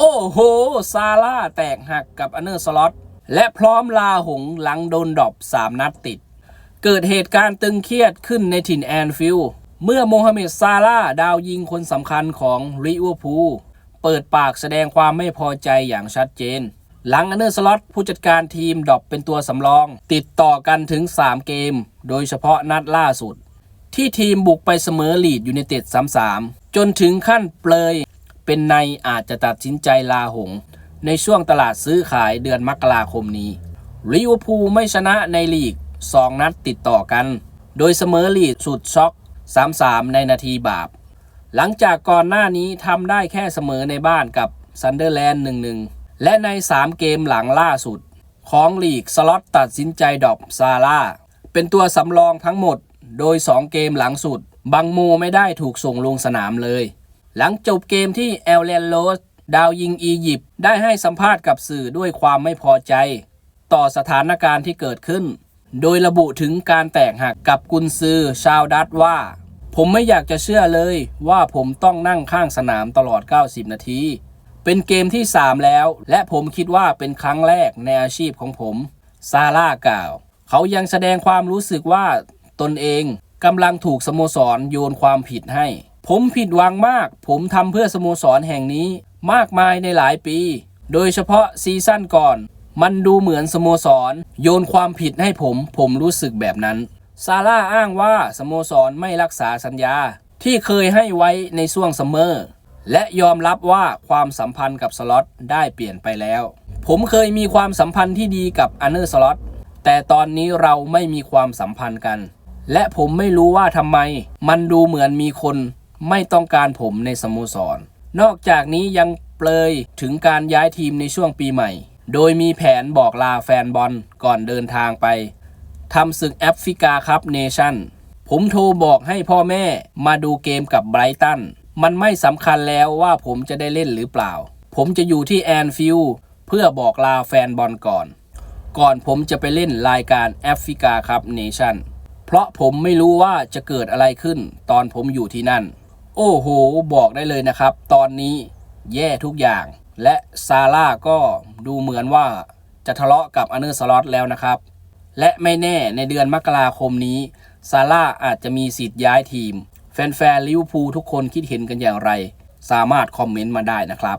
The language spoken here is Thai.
โอ้โห ซาร่าแตกหักกับอันเนอร์สล็อตและพร้อมลาหงหลังโดนดรอป3นัดติด เกิดเหตุการณ์ตึงเครียดขึ้นในถิ่นแอนฟิลด์เมื่อโมฮัมเหม็ดซาร่าดาวยิงคนสำคัญของลิเวอร์พูลเปิดปากแสดงความไม่พอใจอย่างชัดเจน หลังอันเนอร์สล็อตผู้จัดการทีมดรอปเป็นตัวสำรอง ติดต่อกันถึง 3 เกม โดยเฉพาะนัดล่าสุด ที่ทีมบุกไปเสมอลีดยูไนเต็ด3-3 จนถึงขั้นเปลย เป็นในอาจจะตัดสินใจลาหง ในช่วงตลาดซื้อขายเดือนมกราคมนี้ลิเวอร์พูลไม่ชนะในลีก 2 นัดติดต่อกัน โดยเสมอลีดสุดช็อก 3-3 ในนาทีบาป หลังจากก่อนหน้านี้ทำได้แค่เสมอในบ้านกับซันเดอร์แลนด์ 1-1 และใน 3 เกมหลังล่าสุด ของลีกสล็อตตัดสินใจดอปซาร่า เป็นตัวสำรองทั้งหมด โดย 2 เกมหลังสุด บังโมไม่ได้ถูกส่งลงสนามเลย หลังจบเกมที่เอลเลนโรสดาวยิงอียิปต์ได้ให้สัมภาษณ์กับสื่อด้วยความไม่พอใจ ต่อสถานการณ์ที่เกิดขึ้น โดยระบุถึงการแตกหักกับกุนซือชาวดัตว่า ผมไม่อยากจะเชื่อเลยว่าผมต้องนั่งข้างสนามตลอด 90 นาที เป็นเกมที่ 3 แล้ว และผมคิดว่าเป็นครั้งแรกในอาชีพของผม ซาร่ากล่าว เขายังแสดงความรู้สึกว่าตนเองกำลังถูกสโมสรโยนความผิดให้ ผมผิดหวังมาก ผมทำเพื่อสโมสรแห่งนี้มากมายในหลายปี โดยเฉพาะซีซั่นก่อน มันดูเหมือนสโมสร โยนความผิดให้ผม ผมรู้สึกแบบนั้น ซาร่าอ้างว่าสโมสรไม่รักษาสัญญา ที่เคยให้ไว้ในช่วงซัมเมอร์ และยอมรับว่าความสัมพันธ์กับสล็อตได้เปลี่ยนไปแล้ว ผมเคยมีความสัมพันธ์ที่ดีกับอันเนอร์สล็อตแต่ตอนนี้เราไม่มีความสัมพันธ์กัน และผมไม่รู้ว่าทำไม มันดูเหมือนมีคน ไม่ต้องการผมในสโมสร นอกจากนี้ยังเปลยถึงการย้ายทีมในช่วงปีใหม่ โดยมีแผนบอกลาแฟนบอลก่อนเดินทางไปทำศึกแอฟริกาคัพเนชั่น ผมโทรบอกให้พ่อแม่มาดูเกมกับไบรตัน มันไม่สำคัญแล้วว่าผมจะได้เล่นหรือเปล่า ผมจะอยู่ที่แอนฟิลเพื่อบอกลาแฟนบอลก่อน ก่อนผมจะไปเล่นรายการแอฟริกาคัพเนชั่น เพราะผมไม่รู้ว่าจะเกิดอะไรขึ้นตอนผมอยู่ที่นั่น โอ้โห บอกได้เลยนะครับ ตอนนี้แย่ทุกอย่าง และซาร่าก็ดูเหมือนว่าจะทะเลาะกับอเนอร์สล็อตแล้วนะครับ และไม่แน่ในเดือนมกราคมนี้ซาร่าอาจจะมีสิทธิ์ย้ายทีม แฟนๆลิเวอร์พูลทุกคนคิดเห็นกันอย่างไร สามารถคอมเมนต์มาได้นะครับ